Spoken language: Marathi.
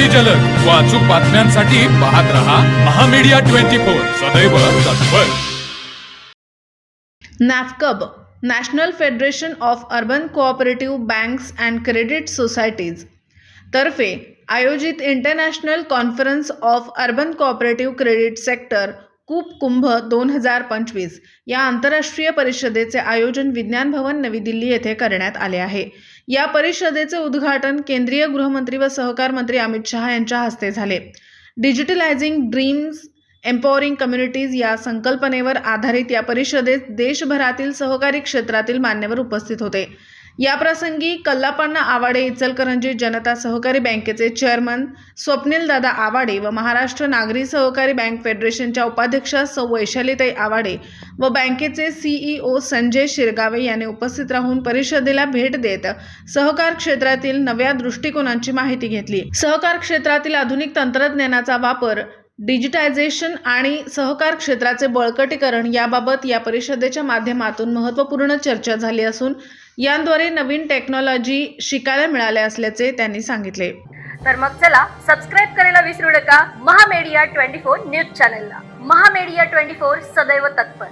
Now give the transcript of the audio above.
अगदी जलद. व अचूक बातम्यांसाठी पाहत रहा महामीडिया ट्वेंटी फोर. सदैव तत्पर. NAFCUB national federation of urban cooperative banks and credit societies तर्फे आयोजित international conference of urban cooperative credit sector coop Kumbh दोन हजार पंचवीस या आंतरराष्ट्रीय परिषदेचे आयोजन विज्ञान भवन नवी दिल्ली येथे करण्यात आले आहे. या परिषदेचे उद्घाटन केंद्रीय गृहमंत्री व सहकार मंत्री अमित शहा यांच्या हस्ते झाले. डिजिटलायझिंग ड्रीम्स एम्पॉवरिंग कम्युनिटीज या संकल्पनेवर आधारित या परिषदेत देशभरातील सहकारी क्षेत्रातील मान्यवर उपस्थित होते. याप्रसंगी कल्लापण्णा आवाडे इचलकरंजी जनता सहकारी बँकेचे चेअरमन स्वप्नील दादा आवाडे व महाराष्ट्र नागरी सहकारी बँक फेडरेशनच्या उपाध्यक्षा सौ वैशालीताई आवाडे व बँकेचे सीईओ संजय शिरगावे यांनी उपस्थित राहून परिषदेला भेट देत सहकार क्षेत्रातील नव्या दृष्टिकोनांची माहिती घेतली. सहकार क्षेत्रातील आधुनिक तंत्रज्ञानाचा वापर डिजिटायझेशन आणि सहकार क्षेत्राचे बळकटीकरण याबाबत या परिषदेच्या माध्यमातून महत्त्वपूर्ण चर्चा झाली असून यांद्वारे नवीन टेक्नॉलॉजी शिकायला मिळाल्या असल्याचे त्यांनी सांगितले. तर मग चला सबस्क्राईब करायला विसरू नका. महामेडिया ट्वेंटी फोर न्यूज चॅनलला. महामेडिया ट्वेंटी फोर सदैव तत्पर.